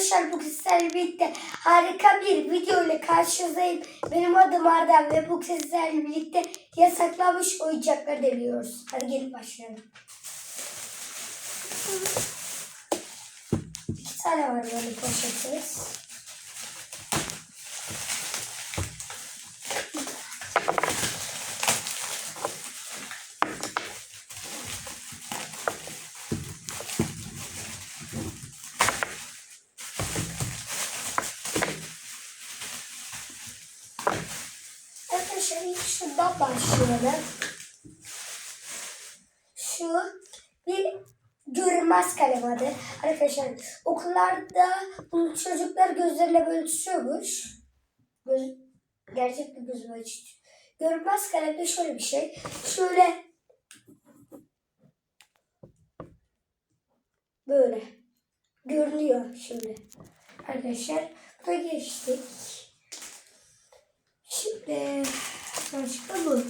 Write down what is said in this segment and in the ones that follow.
Arkadaşlar bugün sizlerle birlikte harika bir video ile karşınızdayım. Benim adım Ardem ve bugün sizlerle birlikte yasaklanmış oyuncakları deniyoruz. Hadi gelin başlayalım. İki tane var böyle poşetimiz. Başlayalım. Şu bir görünmez kalem adı. Arkadaşlar okullarda bu çocuklar gözlerine böyle tutuyormuş. Göz, gerçekten gözüme açıyor. Görünmez kalem de şöyle bir şey. Şöyle böyle görünüyor şimdi. Arkadaşlar burada geçtik. Şimdi başka bu.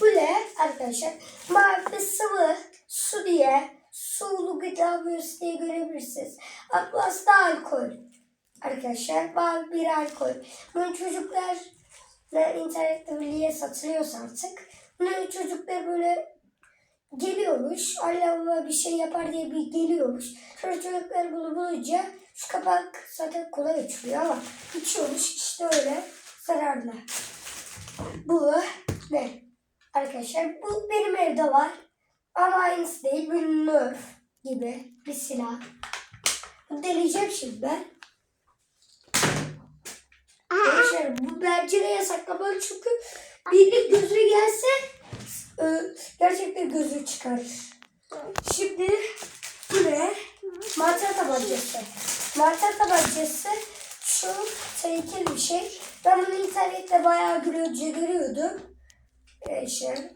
Bu ne arkadaşlar? Mavi sıvı su diye sulu gıda büyüsü diye görebilirsiniz. Bu aslında alkol. Arkadaşlar mavi bir alkol. Bunu çocuklar ne internette bilgiye satılıyorsa artık. Bunu çocuklar böyle geliyormuş. Allah bir şey yapar diye bir geliyormuş. Sonra çocuklar bunu bulunca şu kapak zaten kolay açılıyor ama içiyormuş işte öyle zararlı. Bu ne? Arkadaşlar bu benim evde var. Ama aynısı değil. Bir nerf gibi bir silah. Bu deneyeceğim şimdi ben. Arkadaşlar bu bence de yasaklamalı çünkü birinin gözüne gelse e, gerçekten gözü çıkarır. Şimdi bu ne? Mantar tabancası. Mantar tabancası şu tehlikeli bir şey. Ben bunu internette bayağı görünce görüyordum. İşte,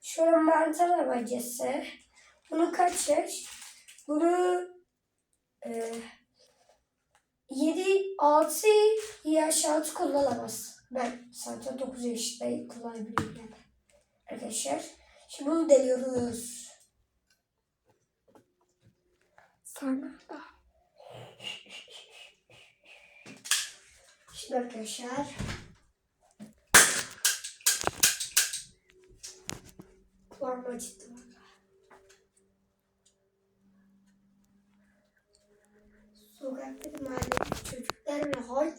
şöyle mantar tabancası. Bunu kaç yaş? Bunu e, 7 6 yaş altı kullanamaz. Ben zaten 9 yaşındayım kullanabiliyorum yani. Arkadaşlar. Şimdi bunu deniyoruz. Sana da. Şimdi arkadaşlar. Kulağım acıttı valla. Sokaktaki mahalledeki çocuklar bile hal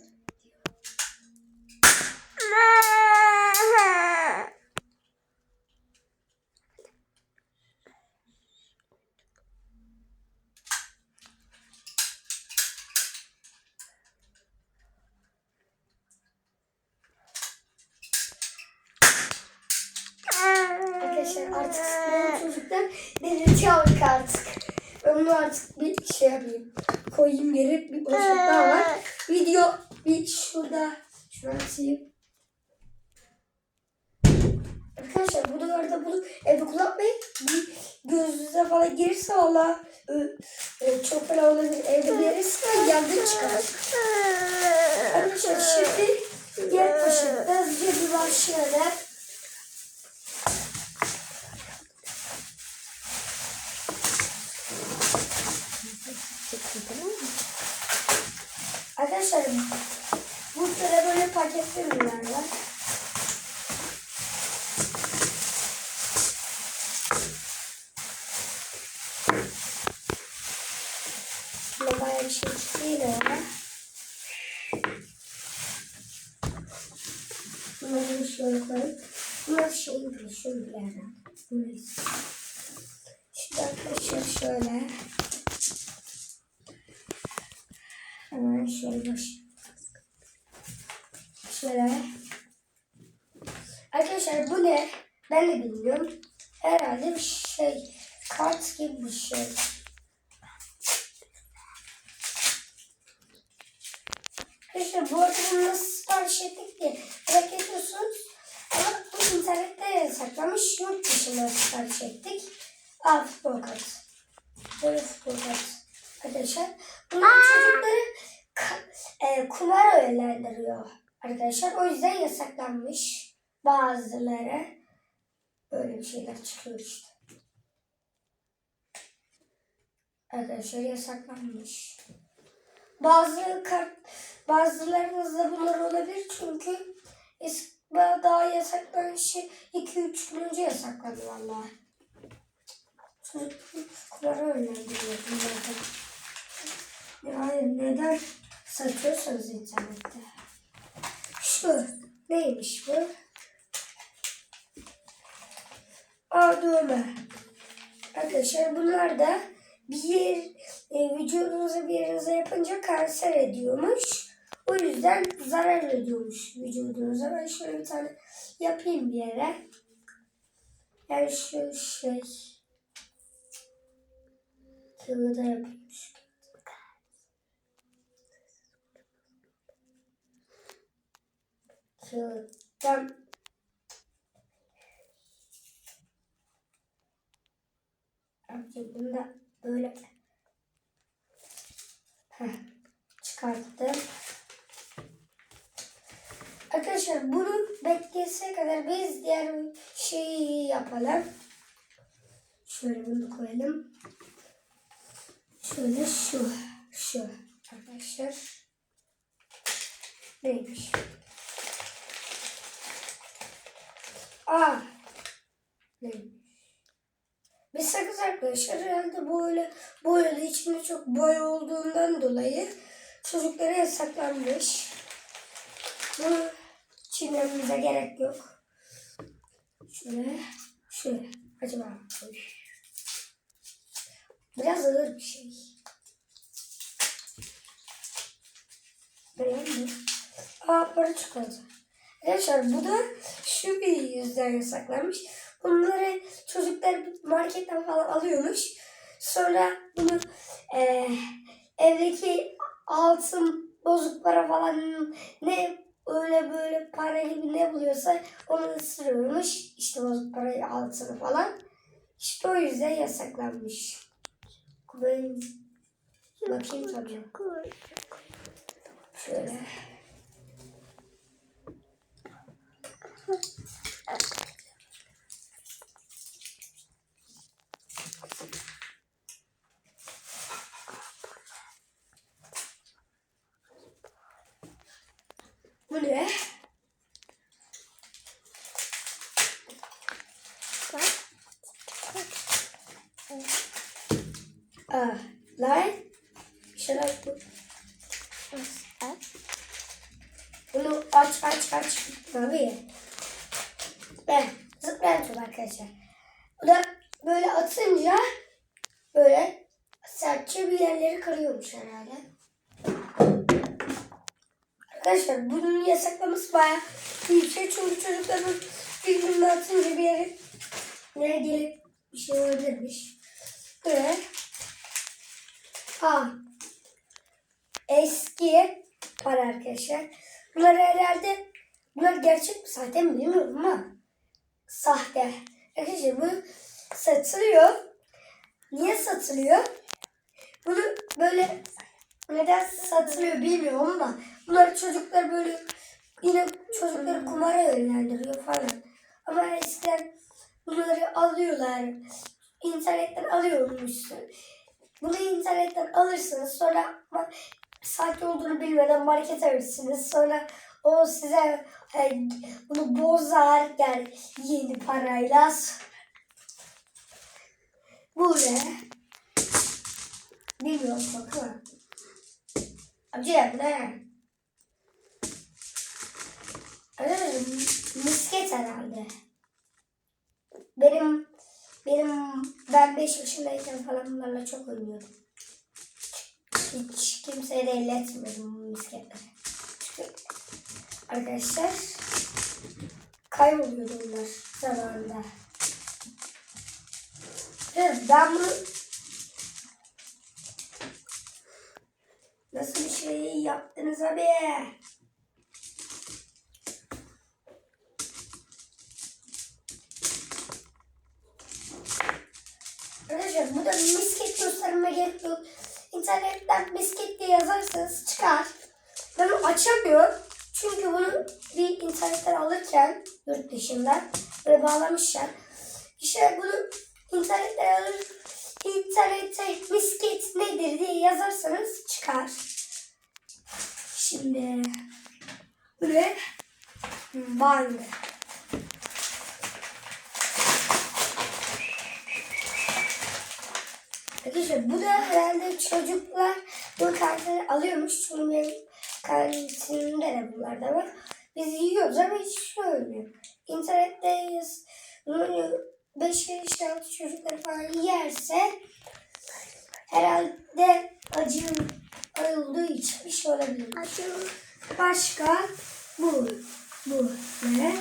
yapayım. Koyayım yere bir boşluk daha var. Video bir şurada. Şunu açayım. Arkadaşlar bu arada bunu evde kullanmayın. Bir gözünüze falan girse valla e, e, çok fena olabilir. Evde sıkar yangın çıkar. Arkadaşlar şimdi diğer poşette hızlıca bir başlayalım. Arkadaşlar bu sıra paketli ürünler var. Şöyle bayağı bir şey çıktı yine ya. Bunları şöyle koyup bunlar şey gibi şöyle bir. Şimdi arkadaşlar şöyle. Hemen şöyle baş. Şöyle. Arkadaşlar bu ne? Ben de bilmiyorum. Herhalde bir şey. Kart gibi bir şey. Arkadaşlar bu arada bunu nasıl sipariş ettik diye merak ediyorsunuz. Ama bu internette yasaklamış. Yurt dışında sipariş ettik. Aa futbol kartı. Böyle futbol kartı. Arkadaşlar. Bunlar çocukları e, kumar öğelendiriyor arkadaşlar. O yüzden yasaklanmış bazıları. Böyle bir şeyler çıkıyor işte. Arkadaşlar yasaklanmış. bazı kart bazılarınızda bunlar olabilir çünkü eski daha yasaklanan şey 2-3 gün önce yasaklandı valla. Çocukları öğrendiriyorum zaten. Ya hayır neden satıyorsanız internette? Şu neymiş bu? Dövme. Arkadaşlar bunlar da bir yer e, vücudunuza bir yerinize yapınca kanser ediyormuş. O yüzden zarar ediyormuş vücudunuza. Ben şöyle bir tane yapayım bir yere. Yani şu şey. Kağıda yapayım şu Kağıttan Abi bunu da böyle çıkarttım. Arkadaşlar bunu bekleyese kadar biz diğer şeyi yapalım. Şöyle bunu koyalım. Şöyle şu. Şu. Arkadaşlar. Neymiş? Aa. Neymiş? Bir sakız arkadaşlar herhalde böyle boyalı içinde çok boya olduğundan dolayı çocuklara yasaklanmış. Bunu çiğnememize gerek yok. Şöyle, şöyle. Acaba biraz ağır bir şey. Beğendim. Aa para çikolata. Arkadaşlar bu da şu bir yüzden yasaklanmış. Bunları çocuklar marketten falan alıyormuş. Sonra bunu e, evdeki altın bozuk para falan ne öyle böyle para gibi ne buluyorsa onu ısırıyormuş. İşte bozuk parayı altını falan. İşte o yüzden yasaklanmış. Ben bakayım tabii. Şöyle. Bu ne? Aa, lan. Bir şeyler bu. Bunu aç aç aç. Abi. Ben zıplayan top arkadaşlar. Bu da böyle atınca böyle sertçe bir yerleri kırıyormuş herhalde. Arkadaşlar bunun yasaklaması bayağı bir şey. Çünkü çocukların birbirine atınca bir yere nereye gelip bir şey olabilirmiş. Böyle. Ha. Eski para arkadaşlar. Bunlar herhalde bunlar gerçek mi sahte mi bilmiyorum ama sahte. Arkadaşlar bu satılıyor. Niye satılıyor? Bunu böyle neden satılıyor bilmiyorum ama bunlar çocuklar böyle yine çocukları kumara yönlendiriyor falan. Ama eskiden bunları alıyorlar. İnternetten alıyormuşsun. Bunu internetten alırsınız sonra sahte olduğunu bilmeden markete verirsiniz. Sonra o size e, bunu bozar yani yeni parayla. Bu ne? Bilmiyorum bakın. Amca ne? Arkadaşlar misket herhalde. Benim benim ben 5 yaşındayken falan bunlarla çok oynuyordum. Hiç kimseye de elletmedim bu misketleri. Arkadaşlar kayboluyordu bunlar zamanında. Ben bunu nasıl bir şey yaptınız abi? Arkadaşlar burada misket gösterme gerek yok. İnternetten misket diye yazarsanız çıkar. Ben açamıyorum. Çünkü bunu bir internetten alırken yurt dışından böyle bağlamışlar. İşte bunu internetten alır, internette misket nedir diye yazarsanız çıkar. Şimdi ve bandı. Arkadaşlar bu da herhalde çocuklar bu kartları alıyormuş. Çünkü benim kardeşimde de bunlar da var. Biz yiyoruz ama hiç şey olmuyor. İnternette yazılıyor 5 yaş altı çocuklar falan yerse herhalde acı olduğu için bir şey olabilir. Acı. Başka bu. Bu ne?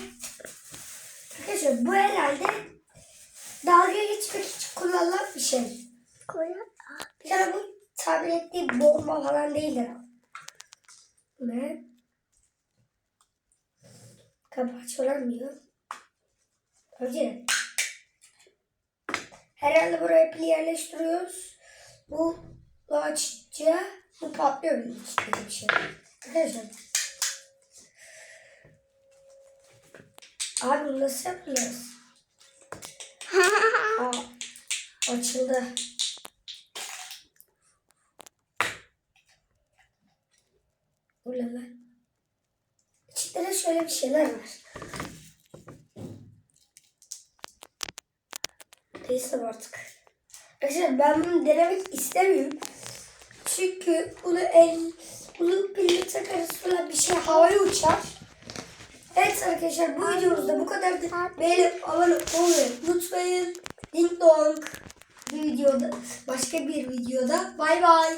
Arkadaşlar bu herhalde dalga geçmek için kullanılan bir şey. Bir tane bu tabir ettiği bomba falan ama. Bu ne? Kapı açılamıyor. Önce herhalde buraya pil yerleştiriyoruz. Bu açınca bu patlıyor bir içinde bir şey. Arkadaşlar. Abi nasıl yapacağız? Aa, açıldı. Ulala. İçinde de şöyle bir şeyler var. Neyse artık. Arkadaşlar ben bunu denemek istemiyorum. Çünkü bunu el, bunu pilli takarız bir şey havaya uçar. Evet arkadaşlar bu videomuzda bu kadar da beğenip abone olmayı unutmayın. Ding dong bir videoda başka bir videoda bay bay.